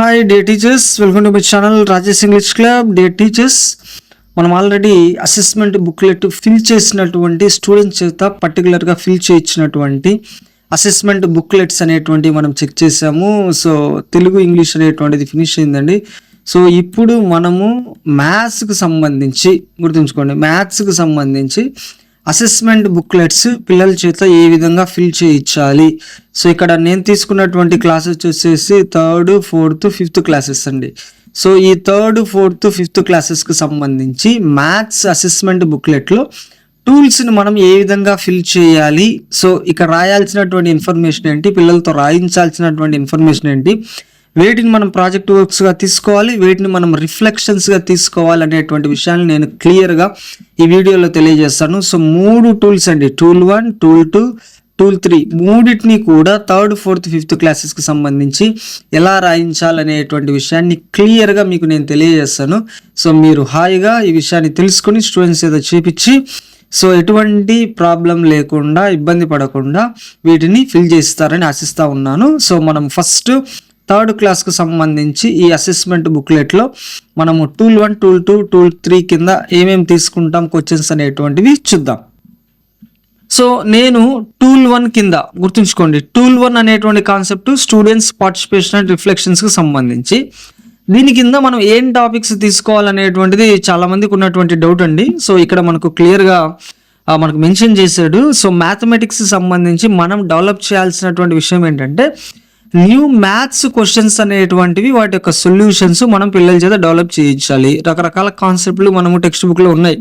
Hi dear teachers welcome to my channel Rajesh English club dear teachers మనం already assessment booklet fill చేసినటువంటి students చేత పర్టికులర్గా fill చేయించినటువంటి assessment booklets అనేటువంటివి మనం check చేసాము. సో తెలుగు ఇంగ్లీష్ అనేటువంటిది ఫినిష్ అయిందండి. సో ఇప్పుడు మనము మ్యాథ్స్కి సంబంధించి గుర్తుంచుకోండి. మ్యాథ్స్కి సంబంధించి అసెస్మెంట్ బుక్లెట్స్ పిల్లల చేత ఏ విధంగా ఫిల్ చేయించాలి? సో ఇక్కడ నేను తీసుకున్నటువంటి క్లాసెస్ వచ్చేసి థర్డ్ ఫోర్త్ ఫిఫ్త్ క్లాసెస్ అండి. సో ఈ థర్డ్ ఫోర్త్ ఫిఫ్త్ క్లాసెస్కి సంబంధించి మ్యాథ్స్ అసెస్మెంట్ బుక్లెట్లో టూల్స్ని మనం ఏ విధంగా ఫిల్ చేయాలి? సో ఇక్కడ రాయాల్సినటువంటి ఇన్ఫర్మేషన్ ఏంటి? పిల్లలతో రాయించాల్సినటువంటి ఇన్ఫర్మేషన్ ఏంటి? వేటిని మనం ప్రాజెక్ట్ వర్క్స్గా తీసుకోవాలి వేటిని మనం రిఫ్లెక్షన్స్గా తీసుకోవాలి అనేటువంటి విషయాన్ని నేను క్లియర్గా ఈ వీడియోలో తెలియజేస్తాను. సో మూడు టూల్స్ అండి. Tool one tool two tool three మూడింటిని కూడా థర్డ్ ఫోర్త్ ఫిఫ్త్ క్లాసెస్కి సంబంధించి ఎలా రాయించాలనేటువంటి విషయాన్ని క్లియర్గా మీకు నేను తెలియజేస్తాను. సో మీరు హాయిగా ఈ విషయాన్ని తెలుసుకుని స్టూడెంట్స్ ఏదో చేపించి సో ఎటువంటి ప్రాబ్లం లేకుండా ఇబ్బంది పడకుండా వీటిని ఫిల్ చేస్తారని ఆశిస్తూ ఉన్నాను. సో మనం ఫస్ట్ థర్డ్ క్లాస్కి సంబంధించి ఈ అసెస్మెంట్ బుక్లెట్లో మనము tool one tool two tool three కింద ఏమేమి తీసుకుంటాం క్వశ్చన్స్ అనేటువంటివి చూద్దాం. సో నేను టూల్ వన్ కింద గుర్తుంచుకోండి టూల్ వన్ అనేటువంటి కాన్సెప్ట్ స్టూడెంట్స్ పార్టిసిపేషన్ అండ్ రిఫ్లెక్షన్స్కి సంబంధించి. దీని కింద మనం ఏం టాపిక్స్ తీసుకోవాలనేటువంటిది చాలామందికి ఉన్నటువంటి డౌట్ అండి. సో ఇక్కడ మనకు క్లియర్గా మనకు మెన్షన్ చేశాడు. సో మ్యాథమెటిక్స్ సంబంధించి మనం డెవలప్ చేయాల్సినటువంటి విషయం ఏంటంటే న్యూ మ్యాథ్స్ క్వశ్చన్స్ అనేటువంటివి వాటి యొక్క సొల్యూషన్స్ మనం పిల్లల చేత డెవలప్ చేయించాలి. రకరకాల కాన్సెప్ట్లు మనము టెక్స్ట్ బుక్లో ఉన్నాయి.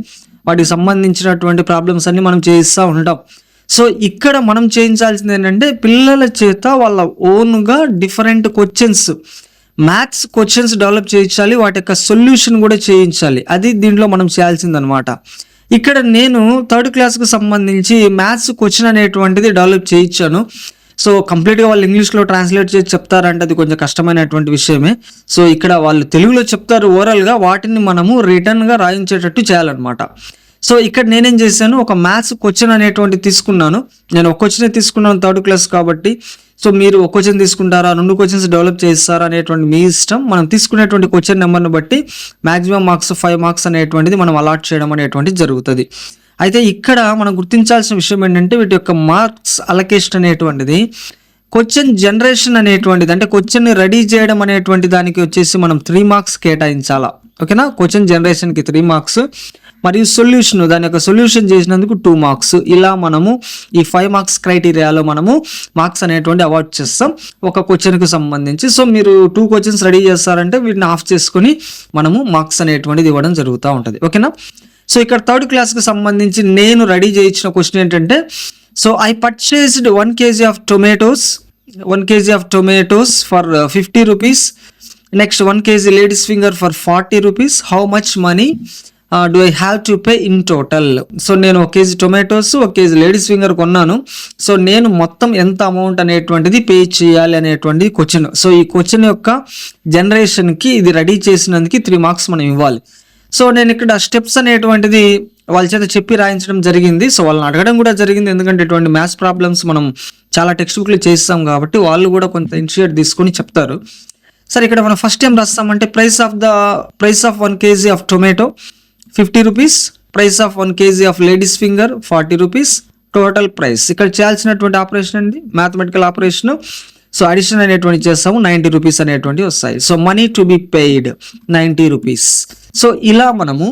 వాటికి సంబంధించినటువంటి ప్రాబ్లమ్స్ అన్ని మనం చేయిస్తూ ఉంటాం. సో ఇక్కడ మనం చేయించాల్సింది ఏంటంటే పిల్లల చేత వాళ్ళ ఓన్గా different questions maths questions develop చేయించాలి. వాటి యొక్క సొల్యూషన్ కూడా చేయించాలి. అది దీంట్లో మనం చేయాల్సిందనమాట ఇక్కడ నేను థర్డ్ క్లాస్కు సంబంధించి మ్యాథ్స్ క్వశ్చన్ అనేటువంటిది డెవలప్ చేయించాను. సో కంప్లీట్గా వాళ్ళు ఇంగ్లీష్లో ట్రాన్స్లేట్ చేసి చెప్తారంటే అది కొంచెం కష్టమైనటువంటి విషయమే. సో ఇక్కడ వాళ్ళు తెలుగులో చెప్తారు ఓవరాల్గా వాటిని మనము రిటర్న్గా రాయించేటట్టు చేయాలన్నమాట. సో ఇక్కడ నేనేం చేశాను ఒక మ్యాథ్స్ క్వశ్చన్ అనేటువంటి తీసుకున్నాను. నేను ఒక క్వశ్చన్ తీసుకున్నాను థర్డ్ క్లాస్ కాబట్టి. సో మీరు ఒక క్వశ్చన్ తీసుకుంటారా రెండు క్వశ్చన్స్ డెవలప్ చేస్తారా అనేటువంటి మీ ఇష్టం. మనం తీసుకునేటువంటి క్వశ్చన్ నెంబర్ని బట్టి మాక్సిమం మార్క్స్ ఫైవ్ మార్క్స్ అనేటువంటిది మనం అలాట్ చేయడం అనేటువంటిది జరుగుతుంది. అయితే ఇక్కడ మనం గుర్తించాల్సిన విషయం ఏంటంటే వీటి యొక్క మార్క్స్ అలకేషన్ అనేటువంటిది క్వశ్చన్ జనరేషన్ అనేటువంటిది అంటే క్వశ్చన్ని రెడీ చేయడం అనేటువంటి దానికి వచ్చేసి మనం త్రీ మార్క్స్ కేటాయించాలా? ఓకేనా క్వశ్చన్ జనరేషన్కి త్రీ మార్క్స్ మరియు సొల్యూషన్ దాని యొక్క సొల్యూషన్ చేసినందుకు టూ మార్క్స్ ఇలా మనము ఈ ఫైవ్ మార్క్స్ క్రైటీరియాలో మనము మార్క్స్ అనేటువంటి అవార్డ్ చేస్తాం. ఒక క్వశ్చన్కి సంబంధించి. సో మీరు టూ క్వశ్చన్స్ రెడీ చేస్తారంటే వీటిని ఆఫ్ చేసుకొని మనము మార్క్స్ అనేటువంటిది ఇవ్వడం జరుగుతూ ఉంటుంది. ఓకేనా సో ఇక్కడ థర్డ్ క్లాస్కి సంబంధించి నేను రెడీ చేయించిన క్వశ్చన్ ఏంటంటే so I purchased one KG of tomatoes one KG of tomatoes for fifty rupees next one KG ladies finger for forty rupees how much money do I have to pay in total so నేను ఒక KG tomatoes ఒక KG ladies finger కొన్నాను. So నేను మొత్తం ఎంత amount అనేటువంటిది pay చేయాలి అనేటువంటి క్వశ్చన్ సో ఈ క్వశ్చన్ యొక్క జనరేషన్కి ఇది రెడీ చేసినందుకు త్రీ మార్క్స్ మనం ఇవ్వాలి. సో నేను ఇక్కడ స్టెప్స్ అనేటువంటిది వాళ్ళ చేత చెప్పి రాయించడం జరిగింది. సో వాళ్ళని అడగడం కూడా జరిగింది. ఎందుకంటే ఇటువంటి మ్యాథ్స్ ప్రాబ్లమ్స్ మనం చాలా టెక్స్ట్ బుక్లు చేస్తాం కాబట్టి వాళ్ళు కూడా కొంత ఇనిషియేట్ తీసుకొని చెప్తారు. సరే ఇక్కడ మనం first time రాస్తామంటే price of the price of one KG of tomato fifty rupees price of one KG of ladies finger forty rupees total price ఇక్కడ చేయాల్సినటువంటి ఆపరేషన్ అండి మ్యాథమెటికల్ ఆపరేషను సో అడిషన్ అనేటువంటి చేస్తాము నైంటీ రూపీస్ అనేటువంటి వస్తాయి. So money to be paid ninety rupees so ఇలా మనము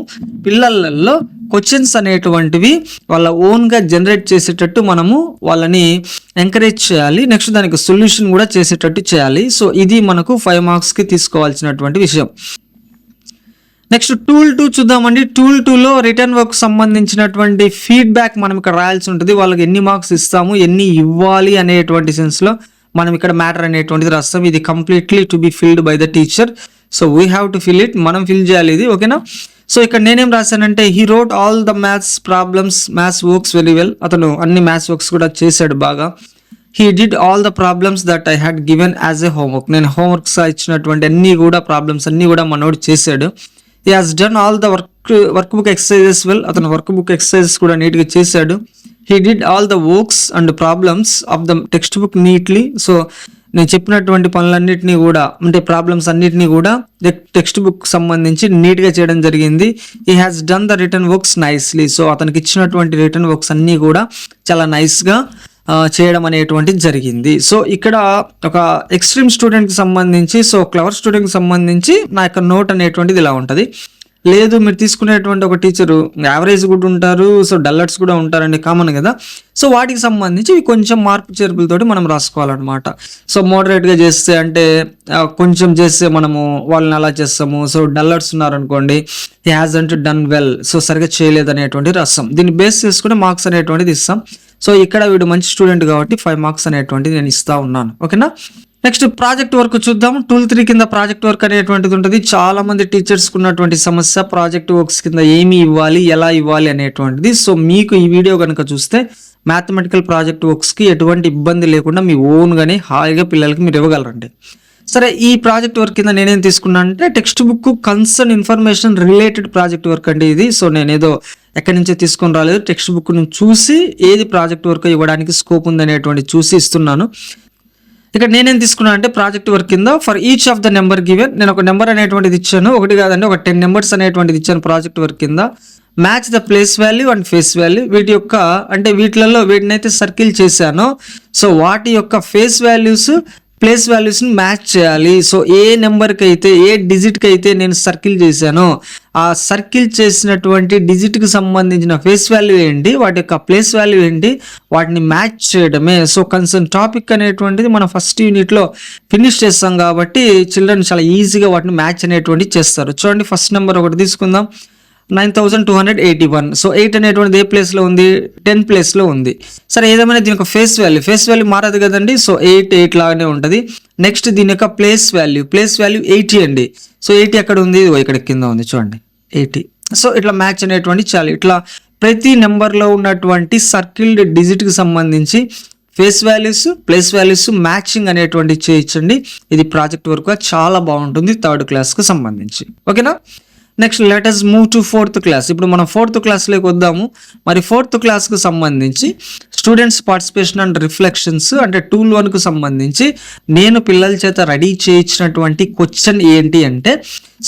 పిల్లలలో క్వశ్చన్స్ అనేటువంటివి వాళ్ళ ఓన్గా జనరేట్ చేసేటట్టు మనము వాళ్ళని ఎంకరేజ్ చేయాలి. నెక్స్ట్ దానికి సొల్యూషన్ కూడా చేసేటట్టు చేయాలి. సో ఇది మనకు ఫైవ్ మార్క్స్కి తీసుకోవాల్సినటువంటి విషయం. నెక్స్ట్ టూల్ టూ చూద్దామండి. టూల్ టూలో రిటర్న్ వర్క్ సంబంధించినటువంటి ఫీడ్బ్యాక్ మనం ఇక్కడ రాయాల్సి ఉంటుంది. వాళ్ళకి ఎన్ని మార్క్స్ ఇస్తాము ఎన్ని ఇవ్వాలి అనేటువంటి సెన్స్లో మనం ఇక్కడ మ్యాటర్ అనేటువంటిది రాస్తాం. ఇది completely to be filled by the teacher so we have to fill it మనం ఫిల్ చేయాలి ఇది ఓకేనా సో ఇక్కడ నేనేం రాశానంటే he wrote all the maths problems maths works very well అతను అన్ని మ్యాథ్స్ వర్క్స్ కూడా చేశాడు బాగా. He did all the problems that I had given as a homework నేను హోంవర్క్స్ ఇచ్చినటువంటి అన్ని కూడా ప్రాబ్లమ్స్ అన్ని కూడా మనోడు చేశాడు. He has done all the work work book exercises well అతను వర్క్ బుక్ ఎక్సర్సైజెస్ కూడా నీట్గా చేశాడు. He did all the works and problems of the text book neatly so నేను చెప్పినటువంటి పనులన్నింటినీ కూడా అంటే ప్రాబ్లమ్స్ అన్నిటినీ కూడా టెక్స్ట్ బుక్ సంబంధించి నీట్గా చేయడం జరిగింది. He has done the written works nicely so అతనికి ఇచ్చినటువంటి రిటర్న్ వర్క్స్ అన్నీ కూడా చాలా నైస్గా చేయడం అనేటువంటిది జరిగింది. సో ఇక్కడ ఒక ఎక్స్ట్రీమ్ స్టూడెంట్కి సంబంధించి సో క్లవర్ స్టూడెంట్కి సంబంధించి నా యొక్క నోట్ అనేటువంటిది ఇలా ఉంటుంది. లేదు మీరు తీసుకునేటువంటి ఒక టీచరు యావరేజ్ కూడా ఉంటారు సో డల్లర్స్ కూడా ఉంటారండి కామన్ కదా. సో వాటికి సంబంధించి కొంచెం మార్పు చేర్పులతోటి మనం రాసుకోవాలన్నమాట. సో మోడరేట్గా చేస్తే అంటే కొంచెం చేస్తే మనము వాళ్ళని అలా చేస్తాము. సో డల్లర్స్ ఉన్నారనుకోండి hasn't done well so సరిగా చేయలేదు అనేటువంటి రాస్తాం దీన్ని బేస్ చేసుకుని మార్క్స్ అనేటువంటిది ఇస్తాం. సో ఇక్కడ వీడు మంచి స్టూడెంట్ కాబట్టి ఫైవ్ మార్క్స్ అనేటువంటిది నేను ఇస్తా ఉన్నాను. ఓకేనా? నెక్స్ట్ ప్రాజెక్ట్ వర్క్ చూద్దాం. టూల్ త్రీ కింద ప్రాజెక్ట్ వర్క్ అనేటువంటిది ఉంటుంది. చాలా మంది ఉన్నటువంటి సమస్య ప్రాజెక్ట్ వర్క్స్ కింద ఏమి ఇవ్వాలి ఎలా ఇవ్వాలి అనేటువంటిది. సో మీకు ఈ వీడియో కనుక చూస్తే మ్యాథమెటికల్ ప్రాజెక్ట్ వర్క్స్కి ఎటువంటి ఇబ్బంది లేకుండా మీ ఓన్గానే హాయిగా పిల్లలకి మీరు ఇవ్వగలరండి. సరే ఈ ప్రాజెక్ట్ వర్క్ కింద నేనేం తీసుకున్నాను అంటే text book concern information related project work అండి ఇది. సో నేనేదో ఎక్కడి నుంచో తీసుకొని రాలేదు. టెక్స్ట్ బుక్ను చూసి ఏది ప్రాజెక్ట్ వర్క్ ఇవ్వడానికి స్కోప్ ఉందనేటువంటి చూసి ఇస్తున్నాను. ఇక్కడ నేనేం తీసుకున్నాను అంటే ప్రాజెక్ట్ వర్క్ కింద for each of the number given నేను ఒక నెంబర్ అనేటువంటిది ఇచ్చాను. ఒకటి కాదండి ఒక టెన్ నెంబర్స్ అనేటువంటిది ఇచ్చాను ప్రాజెక్ట్ వర్క్ కింద. Match the place value and face value వీటి యొక్క అంటే వీటిలలో వీటినైతే సర్కిల్ చేశాను. సో వాటి యొక్క ఫేస్ వాల్యూస్ ప్లేస్ వాల్యూస్ని మ్యాచ్ చేయాలి. సో ఏ నెంబర్కి అయితే ఏ డిజిట్కి అయితే నేను సర్కిల్ చేశానో ఆ సర్కిల్ చేసినటువంటి డిజిట్కి సంబంధించిన ఫేస్ వాల్యూ ఏంటి వాటి యొక్క ప్లేస్ వాల్యూ ఏంటి వాటిని మ్యాచ్ చేయడమే. సో కన్సర్న్ టాపిక్ అనేటువంటిది మనం ఫస్ట్ యూనిట్లో ఫినిష్ చేస్తాం కాబట్టి చిల్డ్రన్ చాలా ఈజీగా వాటిని మ్యాచ్ అనేటువంటి చేస్తారు. చూడండి ఫస్ట్ నెంబర్ ఒకటి తీసుకుందాం. Nine thousand two hundred eighty one. So eight అనేటువంటిది ఏ ప్లేస్లో ఉంది? టెన్ ప్లేస్లో ఉంది. సరే ఏదేమైనా దీని యొక్క ఫేస్ వాల్యూ. ఫేస్ వాల్యూ మారదు కదండి. సో ఎయిట్ ఎయిట్ లాగానే ఉంటుంది. నెక్స్ట్ దీని యొక్క place value. Place value eighty అండి. సో ఎయిటీ ఎక్కడ ఉంది? ఇక్కడ కింద ఉంది చూడండి. ఎయిటీ. సో ఇట్లా మ్యాచ్ అనేటువంటి చాలు. ఇట్లా ప్రతి నెంబర్లో ఉన్నటువంటి సర్కిల్డ్ డిజిట్కి సంబంధించి face values place values matching అనేటువంటి చేయించండి. ఇది ప్రాజెక్ట్ వర్క్ చాలా బాగుంటుంది థర్డ్ క్లాస్కు సంబంధించి. ఓకేనా? Next let us move to fourth class ఇప్పుడు మనం ఫోర్త్ క్లాస్లోకి వద్దాము. మరి ఫోర్త్ క్లాస్కు సంబంధించి స్టూడెంట్స్ పార్టిసిపేషన్ అండ్ రిఫ్లెక్షన్స్ అంటే టూల్ వన్కు సంబంధించి నేను పిల్లల చేత రెడీ చేయించినటువంటి క్వశ్చన్ ఏంటి అంటే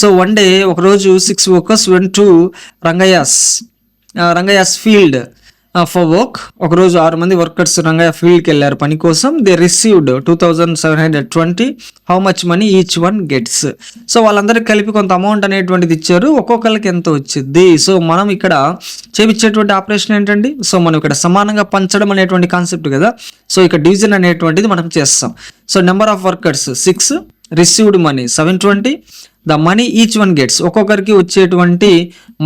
సో వన్ డే ఒకరోజు six workers went to Rangayya's Rangayya's field Uh, for work ఒకరోజు ఆరు మంది వర్కర్స్ రంగయ్య ఫీల్డ్కి వెళ్ళారు పని కోసం. They received two thousand seven hundred twenty how much money each one gets so వాళ్ళందరికీ కలిపి కొంత అమౌంట్ అనేటువంటిది ఇచ్చారు. ఒక్కొక్కరికి ఎంత వచ్చింది? సో మనం ఇక్కడ చేపించేటువంటి ఆపరేషన్ ఏంటండి? సో మనం ఇక్కడ సమానంగా పంచడం అనేటువంటి కాన్సెప్ట్ కదా. సో ఇక్కడ డివిజన్ అనేటువంటిది మనం చేస్తాం. So number of workers six received money seven twenty the money each one gets. ఒక్కొక్కరికి వచ్చేటువంటి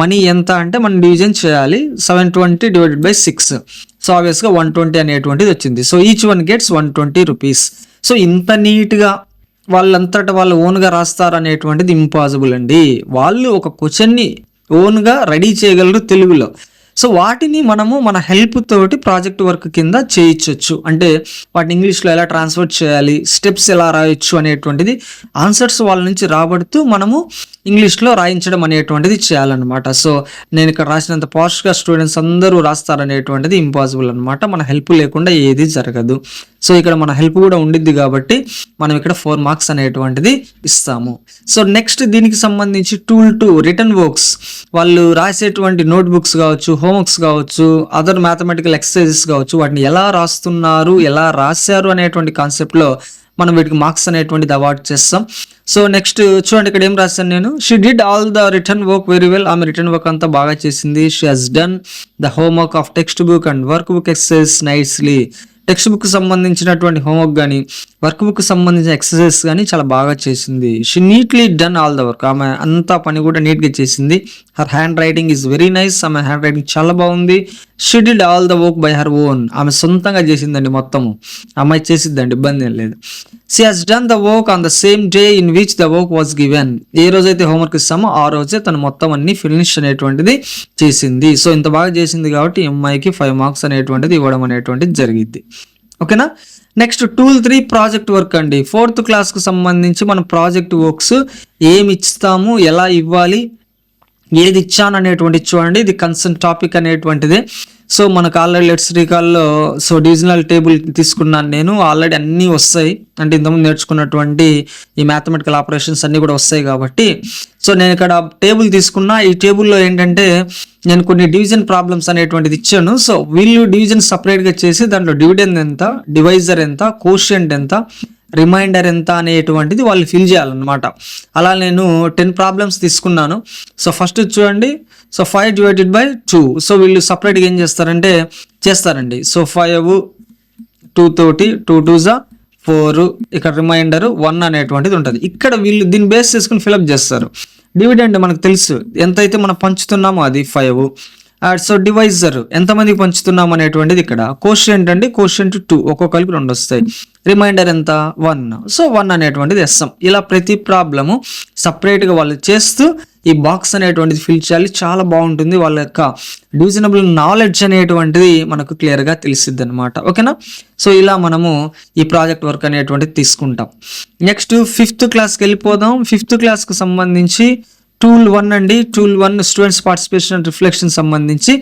మనీ ఎంత అంటే మనం డివిజన్ చేయాలి. Seven twenty divided by six. So ఆబ్వియస్గా వన్ ట్వంటీ అనేటువంటిది వచ్చింది. So each one gets one twenty rupees. So ఇంత నీట్గా వాళ్ళంతటా వాళ్ళు ఓన్గా రాస్తారు అనేటువంటిది ఇంపాసిబుల్ అండి. వాళ్ళు ఒక క్వశ్చన్ని ఓన్గా రెడీ చేయగలరు తెలుగులో. సో వాటిని మనము మన హెల్ప్ తోటి ప్రాజెక్ట్ వర్క్ కింద చేయించవచ్చు అంటే వాటిని ఇంగ్లీష్లో ఎలా ట్రాన్స్ఫర్ చేయాలి స్టెప్స్ ఎలా రాయొచ్చు అనేటువంటిది ఆన్సర్స్ వాళ్ళ నుంచి రాబడుతూ మనము ఇంగ్లీష్లో రాయించడం అనేటువంటిది చేయాలన్నమాట. సో నేను ఇక్కడ రాసినంత పాష్గా స్టూడెంట్స్ అందరూ రాస్తారనేటువంటిది ఇంపాసిబుల్ అనమాట మన హెల్ప్ లేకుండా ఏది జరగదు. సో ఇక్కడ మన హెల్ప్ కూడా ఉండిద్ది కాబట్టి మనం ఇక్కడ ఫోర్ మార్క్స్ అనేటువంటిది ఇస్తాము. సో నెక్స్ట్ దీనికి సంబంధించి టూల్ టు రిటర్న్ వర్క్స్ వాళ్ళు రాసేటువంటి నోట్బుక్స్ కావచ్చు హోంవర్క్స్ కావచ్చు అదర్ మ్యాథమెటికల్ ఎక్సర్సైజెస్ కావచ్చు వాటిని ఎలా రాస్తున్నారు ఎలా రాశారు అనేటువంటి కాన్సెప్ట్లో మనం వీటికి మార్క్స్ అనేటువంటిది అవార్డ్ చేస్తాం. సో నెక్స్ట్ చూడండి ఇక్కడ ఏం రాశాను నేను? She did all the written work very well ఆమె రిటర్న్ వర్క్ అంతా బాగా చేసింది. She has done the homework of text book and work book exercise nicely text book సంబంధించినటువంటి హోంవర్క్ కానీ వర్క్ బుక్ సంబంధించిన ఎక్సర్సైజ్ కానీ చాలా బాగా చేసింది. She neatly done all the work ఆమె అంతా పని కూడా నీట్గా చేసింది. Her hand writing is very nice ఆమె హ్యాండ్ రైటింగ్ చాలా బాగుంది. She did all the work by her own ఆమె సొంతంగా చేసిందండి మొత్తము. అమ్మాయి చేసిద్దండి ఇబ్బంది ఏం లేదు. She has done the work on the same day in which the work was given ఏ రోజైతే హోంవర్క్ ఇస్తామో ఆ రోజే తను మొత్తం అన్ని ఫినిష్ అనేటువంటిది చేసింది. సో ఇంత బాగా చేసింది కాబట్టి అమ్మాయికి ఫైవ్ మార్క్స్ అనేటువంటిది ఇవ్వడం అనేటువంటిది జరిగింది ఓకేనా? Next tool three project work అండి. ఫోర్త్ క్లాస్కు సంబంధించి మనం ప్రాజెక్ట్ వర్క్స్ ఏమి ఇస్తాము ఎలా ఇవ్వాలి ఏది ఇచ్చాను అనేటువంటి చూడండి. ఇది కన్సర్న్ టాపిక్ అనేటువంటిది. సో మనకు ఆల్రెడీ లెట్స్ రీకాల్లో సో డివిజనల్ టేబుల్ తీసుకున్నాను నేను. ఆల్రెడీ అన్నీ వస్తాయి. అంటే ఇంతకుముందు నేర్చుకున్నటువంటి ఈ మ్యాథమెటికల్ ఆపరేషన్స్ అన్నీ కూడా వస్తాయి కాబట్టి. సో నేను ఇక్కడ టేబుల్ తీసుకున్నా. ఈ టేబుల్లో ఏంటంటే నేను కొన్ని డివిజన్ ప్రాబ్లమ్స్ అనేటువంటిది ఇచ్చాను. సో వీళ్ళు డివిజన్ సపరేట్గా చేసి దాంట్లో డివిడెండ్ ఎంత డివైజర్ ఎంత కోషియంట్ ఎంత రిమైండర్ ఎంత అనేటువంటిది వాళ్ళు ఫిల్ చేయాలన్నమాట. అలా నేను టెన్ ప్రాబ్లమ్స్ తీసుకున్నాను. సో ఫస్ట్ చూడండి. So five divided by two. So వీళ్ళు సపరేట్గా ఏం చేస్తారంటే చేస్తారండి. సో ఫైవ్ టూ తోటి టూ టూ జా ఫోర్ ఇక్కడ రిమైండర్ వన్ అనేటువంటిది ఉంటుంది. ఇక్కడ వీళ్ళు దీన్ని బేస్ చేసుకుని ఫిలప్ చేస్తారు. డివిడెండ్ మనకు తెలుసు. ఎంతైతే మనం పంచుతున్నామో అది ఫైవ్. సో డివైజర్ ఎంతమందికి పంచుతున్నాం అనేటువంటిది ఇక్కడ. కోషియంట్ అండి కోషియంట్ టూ ఒక్కొక్కరికి రెండు వస్తాయి. రిమైండర్ ఎంత? వన్ సో వన్ అనేటువంటిది ఎస్ఎం ఇలా ప్రతి ప్రాబ్లము సపరేట్గా వాళ్ళు చేస్తూ ఈ బాక్స్ అనేటువంటిది ఫిల్ చేయాలి. చాలా బాగుంటుంది వాళ్ళ యొక్క డివిజనబుల్ నాలెడ్జ్ అనేటువంటిది మనకు క్లియర్గా తెలిసిద్ది అనమాట ఓకేనా సో ఇలా మనము ఈ ప్రాజెక్ట్ వర్క్ అనేటువంటిది తీసుకుంటాం. నెక్స్ట్ ఫిఫ్త్ క్లాస్కి వెళ్ళిపోదాం. ఫిఫ్త్ క్లాస్కి సంబంధించి టూల్ వన్ అండి. Tool one students participation and reflection సంబంధించి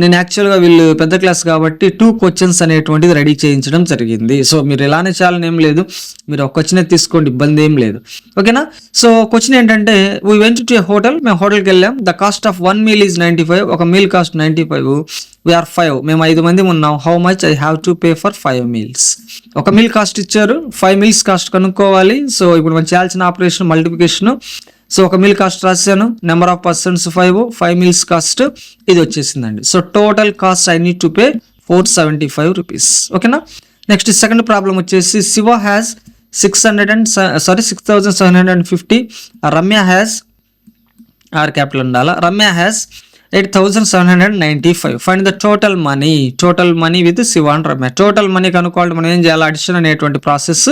నేను యాక్చువల్గా వీళ్ళు పెద్ద క్లాస్ కాబట్టి టూ క్వశ్చన్స్ అనేటువంటిది రెడీ చేయించడం జరిగింది. సో మీరు ఎలానే చేయాలని ఏం లేదు. మీరు ఒక క్వశ్చనే తీసుకోండి ఇబ్బంది ఏం లేదు. ఓకేనా? సో క్వశ్చన్ ఏంటంటే వీ వెంట్ టు హోటల్ మేము హోటల్కి వెళ్ళాం. The cost of one meal is ninety five ఒక meal cost ninety five we are five మేము ఐదు మంది ఉన్నాం. How much I have to pay for five meals ఒక మీల్ కాస్ట్ ఇచ్చారు. ఫైవ్ మీల్స్ కాస్ట్ కనుక్కోవాలి. సో ఇప్పుడు మనం చేయాల్సిన ఆపరేషన్ మల్టిప్లికేషన్ సో ఒక మిల్ కాస్ట్ రాశాను. Number of persons five five meals cost ఇది వచ్చేసిందండి. So total cost I need to pay four seventy five rupees ఓకేనా నెక్స్ట్ సెకండ్ ప్రాబ్లం వచ్చేసి Shiva has six hundred and sorry six thousand seven hundred and fifty Ramya has R capital ఉండాలా? Ramya has eight thousand seven hundred ninety five find the total money total money with Shiva and Ramya total money కనుక్కోవాలి. మనం ఏం చేయాలి? Addition అనేటువంటి process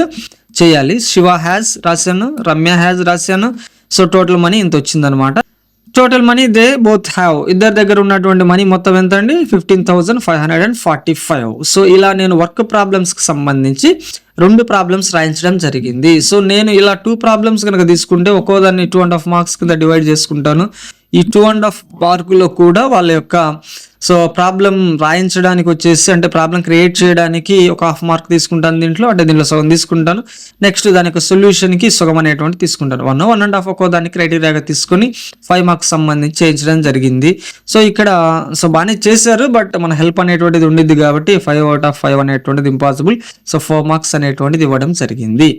చేయాలి. Shiva has రాశాను. Ramya has రాశాను. So total money ఇంత వచ్చిందనమాట total money they both have ఇద్దరి దగ్గర ఉన్నటువంటి మనీ మొత్తం ఎంత అండి fifteen thousand five hundred and forty five so ఇలా నేను వర్క్ ప్రాబ్లమ్స్కి సంబంధించి రెండు ప్రాబ్లమ్స్ రాయించడం జరిగింది. సో నేను ఇలా టూ ప్రాబ్లమ్స్ కనుక తీసుకుంటే ఒక్కో దాన్ని టూ అండ్ హాఫ్ మార్క్స్ కింద డివైడ్ చేసుకుంటాను. ఈ టూ అండ్ హాఫ్ మార్కులో కూడా వాళ్ళ యొక్క సో ప్రాబ్లం రాయించడానికి వచ్చేసి అంటే ప్రాబ్లం క్రియేట్ చేయడానికి ఒక హాఫ్ మార్క్ తీసుకుంటాను దీంట్లో అంటే దీంట్లో సగం తీసుకుంటాను. నెక్స్ట్ దాని యొక్క సొల్యూషన్కి సగం అనేటువంటి తీసుకుంటాను. వన్ వన్ అండ్ హాఫ్ ఒక్కో దాన్ని క్రైటీరియాగా తీసుకొని ఫైవ్ మార్క్స్ సంబంధించి చేయించడం జరిగింది. సో ఇక్కడ సో బాగానే చేశారు బట్ మన హెల్ప్ అనేటువంటిది ఉండిద్ది కాబట్టి ఫైవ్ అవుట్ ఆఫ్ ఫైవ్ అనేటువంటిది ఇంపాసిబుల్. సో ఫోర్ మార్క్స్ అనేటువంటిది ఇవ్వడం జరిగింది.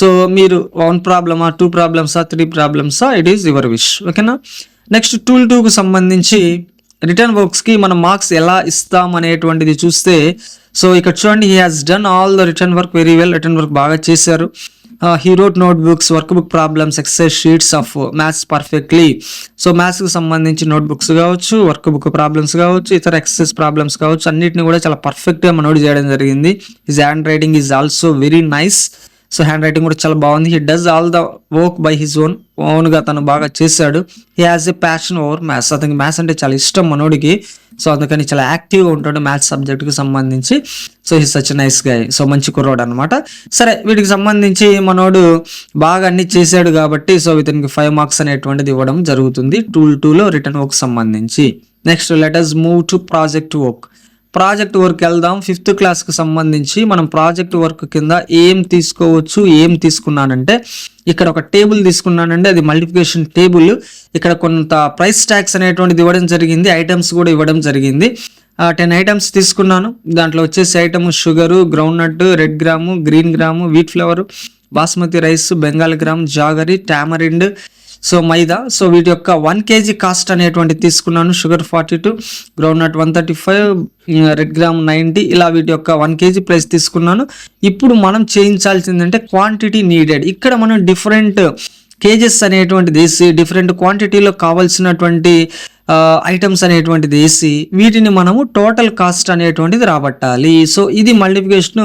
సో మీరు వన్ ప్రాబ్లమా టూ ప్రాబ్లమ్సా త్రీ ప్రాబ్లమ్సా ఇట్ ఈస్ యువర్ విష్. ఓకేనా? నెక్స్ట్ టూల్ టూకు సంబంధించి రిటర్న్ వర్క్స్కి మనం మార్క్స్ ఎలా ఇస్తాం అనేటువంటిది చూస్తే సో ఇక్కడ చూడండి he has done all the written work very well written work బాగా చేశారు. He wrote note books work book problems exercise sheets of maths perfectly so మ్యాథ్స్కి సంబంధించి నోట్ బుక్స్ కావచ్చు వర్క్ బుక్ ప్రాబ్లమ్స్ కావచ్చు ఇతర ఎక్సైజ్ ప్రాబ్లమ్స్ కావచ్చు అన్నిటిని కూడా చాలా పర్ఫెక్ట్గా మనోడ్ చేయడం జరిగింది. His hand writing is also very nice so hand writing కూడా చాలా బాగుంది. He does all the work by his own ఓన్గా తను బాగా చేశాడు. He has a passion over maths అతనికి మ్యాథ్స్ అంటే చాలా ఇష్టం మనోడికి. సో అందుకని చాలా యాక్టివ్గా ఉంటాడు మ్యాథ్స్ సబ్జెక్ట్కి సంబంధించి. So he such nice guy so మంచి కుర్రోడు అనమాట సరే వీటికి సంబంధించి మనోడు బాగా అన్ని చేశాడు కాబట్టి సో ఇతనికి ఫైవ్ మార్క్స్ అనేటువంటిది ఇవ్వడం జరుగుతుంది. టూల్ టూలో రిటర్న్ వర్క్ సంబంధించి. Next let us move to project work project work వెళ్దాం. ఫిఫ్త్ క్లాస్కి సంబంధించి మనం ప్రాజెక్ట్ వర్క్ కింద ఏం తీసుకోవచ్చు ఏం తీసుకున్నానంటే ఇక్కడ ఒక టేబుల్ తీసుకున్నానండి. అది మల్టిప్లికేషన్ టేబుల్. ఇక్కడ కొంత ప్రైస్ ట్యాక్స్ అనేటువంటిది ఇవ్వడం జరిగింది. ఐటమ్స్ కూడా ఇవ్వడం జరిగింది. టెన్ ఐటమ్స్ తీసుకున్నాను. దాంట్లో వచ్చేసి item sugar ground nut red gram green gram wheat flour basmati rice Bengal gram jaggery tamarind so maida so వీటి యొక్క వన్ కేజీ కాస్ట్ అనేటువంటి తీసుకున్నాను sugar forty two ground nut one thirty five red gram ninety ఇలా వీటి యొక్క one KG price తీసుకున్నాను. ఇప్పుడు మనం చేయించాల్సిందంటే క్వాంటిటీ నీడెడ్. ఇక్కడ మనం డిఫరెంట్ కేజెస్ అనేటువంటిది డిఫరెంట్ క్వాంటిటీలో కావాల్సినటువంటి ఐటమ్స్ అనేటువంటిది వేసి వీటిని మనము టోటల్ కాస్ట్ అనేటువంటిది రాబట్టాలి. సో ఇది మల్టిప్లికేషన్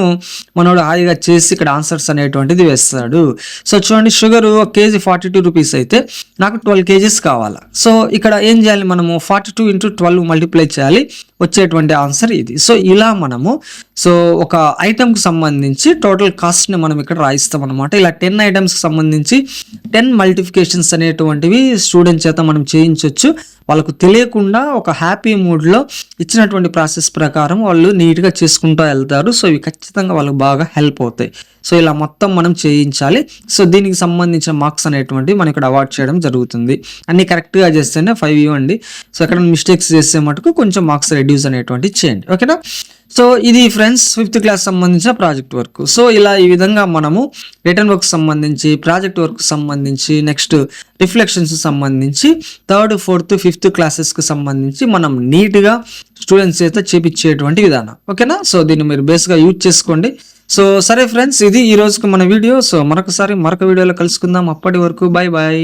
మనోడు హాయిగా చేసి ఇక్కడ ఆన్సర్స్ అనేటువంటిది వేస్తాడు. సో చూడండి షుగర్ ఒక కేజీ ఫార్టీ టూ రూపీస్ అయితే నాకు ట్వెల్వ్ కేజీస్ కావాలా. సో ఇక్కడ ఏం చేయాలి మనము? Forty two into twelve multiply చేయాలి. వచ్చేటువంటి ఆన్సర్ ఇది. సో ఇలా మనము సో ఒక ఐటమ్కి సంబంధించి టోటల్ కాస్ట్ని మనం ఇక్కడ రాయిస్తాం అనమాట ఇలా టెన్ ఐటమ్స్కి సంబంధించి టెన్ మల్టిఫికేషన్స్ అనేటువంటివి స్టూడెంట్ చేత మనం చేయించవచ్చు వాళ్ళకు తెలియకుండా ఒక హ్యాపీ మూడ్లో ఇచ్చినటువంటి ప్రాసెస్ ప్రకారం వాళ్ళు నీట్గా చేసుకుంటూ వెళ్తారు. సో ఇవి ఖచ్చితంగా వాళ్ళకి బాగా హెల్ప్ అవుతాయి. సో ఇలా మొత్తం మనం చేయించాలి. సో దీనికి సంబంధించిన మార్క్స్ అనేటువంటి మనం ఇక్కడ అవార్డ్ చేయడం జరుగుతుంది. అన్ని కరెక్ట్గా చేస్తేనే ఫైవ్ ఇవ్వండి. సో ఎక్కడ మిస్టేక్స్ చేస్తే మటుకు కొంచెం మార్క్స్ రెడ్యూస్ అనేటువంటి చేయండి. ఓకేనా సో ఇది ఫ్రెండ్స్ ఫిఫ్త్ క్లాస్ సంబంధించిన ప్రాజెక్ట్ వర్క్. సో ఇలా ఈ విధంగా మనము రిటర్న్ వర్క్ సంబంధించి ప్రాజెక్ట్ వర్క్ సంబంధించి నెక్స్ట్ రిఫ్లెక్షన్స్ సంబంధించి థర్డ్ ఫోర్త్ ఫిఫ్త్ క్లాసెస్కి సంబంధించి మనం నీట్గా స్టూడెంట్స్ చేత చేపించేటువంటి విధానం. ఓకేనా? సో దీన్ని మీరు బేస్గా యూజ్ చేసుకోండి. సో సరే ఫ్రెండ్స్ ఇది ఈ రోజుకి మన వీడియో. సో మరొకసారి మరొక వీడియోలో కలుసుకుందాం. అప్పటి వరకు బాయ్ బాయ్